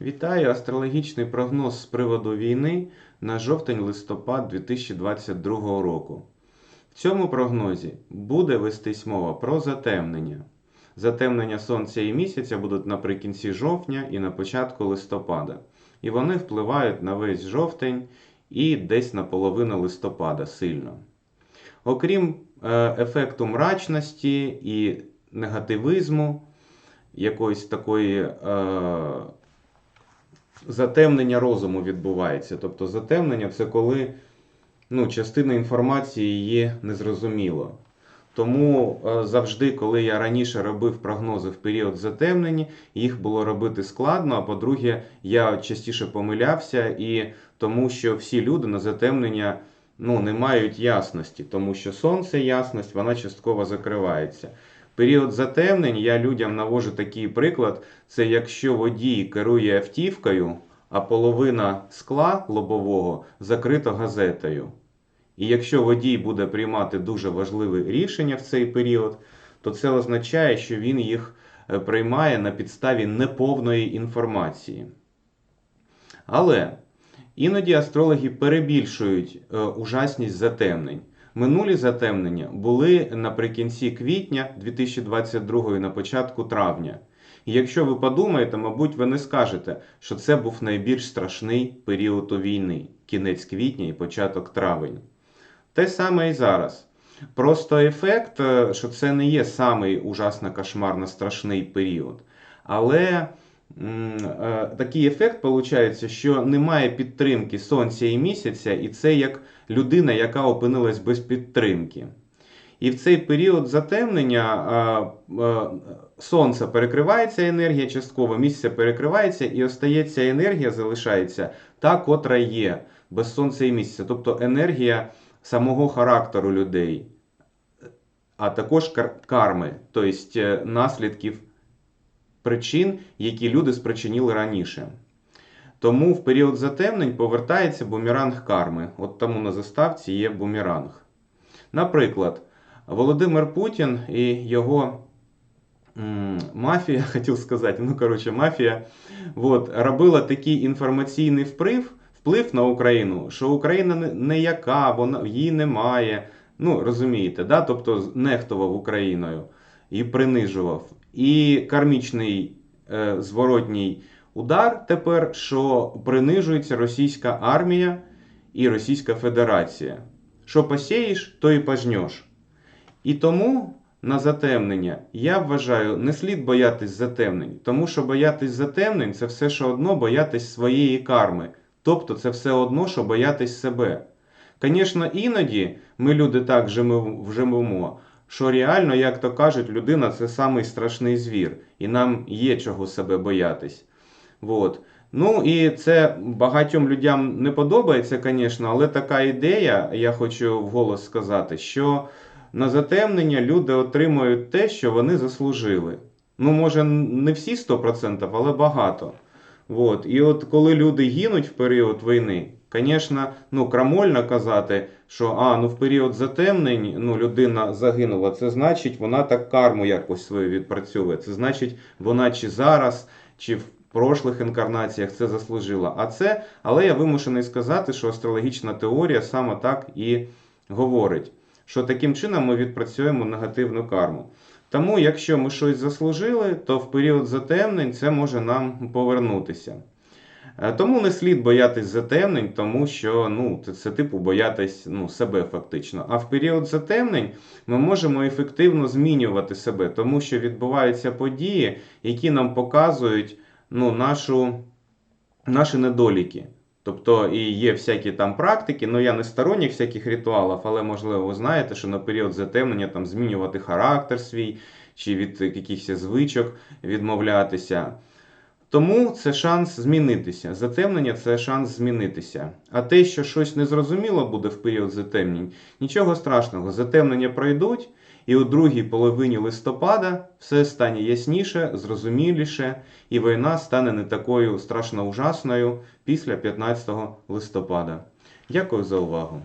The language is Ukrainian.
Вітаю! Астрологічний прогноз з приводу війни на жовтень-листопад 2022 року. В цьому прогнозі буде вестись мова про затемнення. Затемнення Сонця і місяця будуть наприкінці жовтня і на початку листопада. І вони впливають на весь жовтень і десь на половину листопада сильно. Окрім е, ефекту мрачності і негативизму, якоїсь такої. Е, затемнення розуму відбувається. Тобто затемнення це коли ну, частина інформації є незрозуміло. Тому е, завжди, коли я раніше робив прогнози в період затемнення, їх було робити складно. А по-друге, я частіше помилявся, і тому що всі люди на затемнення ну, не мають ясності, тому що сонце ясність, вона частково закривається. Період затемнень я людям навожу такий приклад: це якщо водій керує автівкою, а половина скла лобового закрита газетою. І якщо водій буде приймати дуже важливе рішення в цей період, то це означає, що він їх е, приймає на підставі неповної інформації. Але іноді астрологи перебільшують е, ужасність затемнень. Минулі затемнення були наприкінці квітня 2022 і на початку травня. І якщо ви подумаєте, мабуть, ви не скажете, що це був найбільш страшний період у війни кінець квітня і початок травень. Те саме і зараз. Просто ефект, е, що це не є самий ужасно кошмарно страшний період. Але такий ефект виходить, що немає підтримки сонця і місяця, і це як людина, яка опинилась без підтримки. І в цей період затемнення сонце перекривається енергія частково, місяця перекривається, і остається енергія, залишається та, котра є без сонця і місяця. Тобто енергія самого характеру людей, а також карми, тобто наслідків причин, які люди спричинили раніше. Тому в період затемнень повертається бумеранг карми. От тому на заставці є бумеранг. Наприклад, Володимир Путін і його мафія, хотів сказати, ну коротше, мафія от, робила такий інформаційний вплив вплив на Україну, що Україна не яка, вона її немає. Ну, розумієте, да? тобто нехтував Україною і принижував. І кармічний е, зворотній удар тепер, що принижується російська армія і Російська Федерація. Що посієш, то і пожнеш. І тому на затемнення я вважаю, не слід боятись затемнень, тому що боятись затемнень це все ж одно боятись своєї карми. Тобто це все одно, що боятись себе. Звісно, іноді ми люди так живемо, що реально, як то кажуть, людина це самий страшний звір, і нам є чого себе боятись. Вот. Ну і це багатьом людям не подобається, звісно, але така ідея, я хочу вголос сказати, що на затемнення люди отримують те, що вони заслужили. Ну, може, не всі 100%, але багато. От. І от коли люди гинуть в період війни, звісно, ну, крамольно казати, що а, ну в період затемнень ну, людина загинула, це значить, вона так карму якось свою відпрацьовує. Це значить, вона чи зараз, чи в прошлих інкарнаціях це заслужила. А це, але я вимушений сказати, що астрологічна теорія саме так і говорить, що таким чином ми відпрацюємо негативну карму. Тому, якщо ми щось заслужили, то в період затемнень це може нам повернутися. Е, тому не слід боятись затемнень, тому що ну, це типу боятись ну, себе фактично. А в період затемнень ми можемо ефективно змінювати себе, тому що відбуваються події, які нам показують ну, нашу, наші недоліки. Тобто і є всякі там практики, ну я не сторонник всяких ритуалів, але можливо ви знаєте, що на період затемнення там змінювати характер свій чи від якихось звичок відмовлятися. Тому це шанс змінитися. Затемнення це шанс змінитися. А те, що щось незрозуміло буде в період затемнень, нічого страшного. Затемнення пройдуть, і у другій половині листопада все стане ясніше, зрозуміліше, і війна стане не такою страшно ужасною після 15 листопада. Дякую за увагу.